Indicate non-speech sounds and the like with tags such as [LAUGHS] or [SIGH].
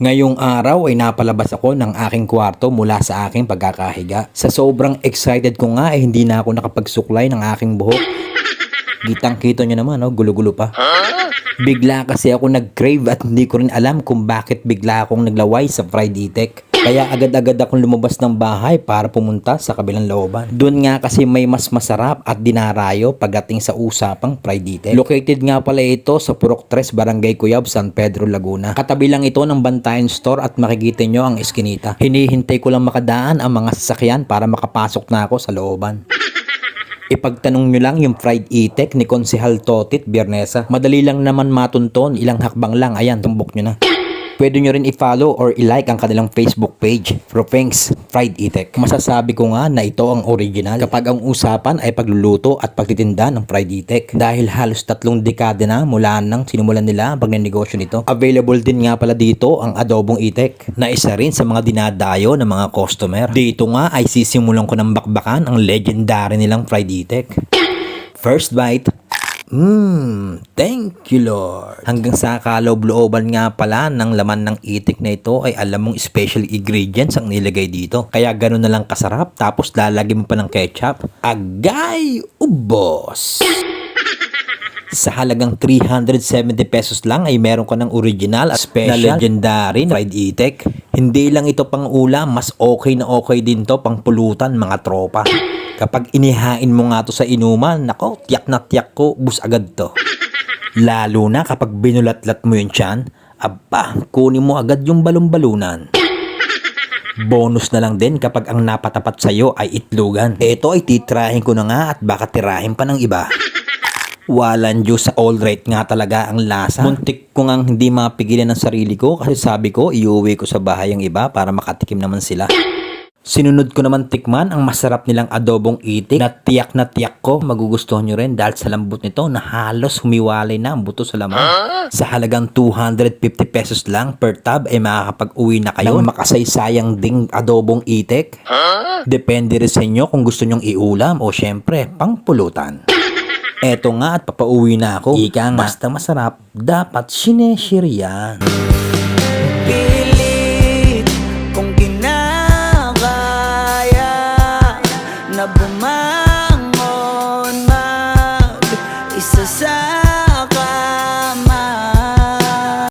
Ngayong araw ay napalabas ako ng aking kwarto mula sa aking pagkakahiga. Sa sobrang excited ko nga ay hindi na ako nakapagsuklay ng aking buhok. Gitang kita nyo naman, oh, gulo-gulo pa. Bigla kasi ako nag-crave at hindi ko rin alam kung bakit bigla akong naglaway sa fried itek. Kaya agad-agad akong lumabas ng bahay para pumunta sa kabilang looban. Doon nga kasi may mas masarap at dinarayo pagdating sa usapang fried itek. Located nga pala ito sa Purok 3, Barangay Cuyab, San Pedro, Laguna. Katabi lang ito ng Bantayan Store at makikita nyo ang eskinita. Hinihintay ko lang makadaan ang mga sasakyan para makapasok na ako sa looban. Ipagtanong nyo lang yung fried itek ni Konsehal Totit Biernesa. Madali lang naman matunton, ilang hakbang lang, ayan, tumbok nyo na. Pwede nyo rin i-follow or i-like ang kanilang Facebook page, Propengs Fried Itek. Masasabi ko nga na ito ang original kapag ang usapan ay pagluluto at pagtitinda ng fried itek. Dahil halos tatlong dekada na mula nang sinimulan nila ang pagnenegosyo nito. Available din nga pala dito ang adobong itek na isa rin sa mga dinadayo ng mga customer. Dito nga ay sisimulan ko ng bakbakan ang legendary nilang fried itek. First bite, Mmm, thank you Lord. Hanggang sa kaloob-looban nga pala ng laman ng itik na ito ay alam mong special ingredients ang nilagay dito. Kaya ganun na lang kasarap tapos lalagyan mo pa ng ketchup. Agay ubos! [LAUGHS] Sa halagang 370 pesos lang ay meron ka ng original at special na legendary na fried itek. Hindi lang ito pang ulam, mas okay na okay din to pang pulutan mga tropa. Kapag inihain mo nga to sa inuman, nako, tiyak na tiyak ko, bus agad to. Lalo na kapag binulatlat mo yung tiyan, aba, kunin mo agad yung balon-balunan. Bonus na lang din kapag ang napatapat sa'yo ay itlugan. Ito ay titrahin ko na nga at baka tirahin pa ng iba. Walang Diyos sa all right nga talaga ang lasa. Muntik ko ngang hindi mapigilan ng sarili ko kasi sabi ko iuwi ko sa bahay ang iba para makatikim naman sila. Sinunod ko naman tikman ang masarap nilang adobong itik na tiyak na tiyak ko magugustuhan nyo rin dahil sa lambot nito na halos humiwalay na ang buto sa laman. Sa halagang 250 pesos lang per tab ay makakapag-uwi na kayo ng makasaysayang ding adobong itik. Depende rin sa inyo kung gusto nyong iulam o syempre pangpulutan. [LAUGHS] Eto nga at papauwi na ako. Ika nga, basta masarap, dapat sineshare yan. so sad.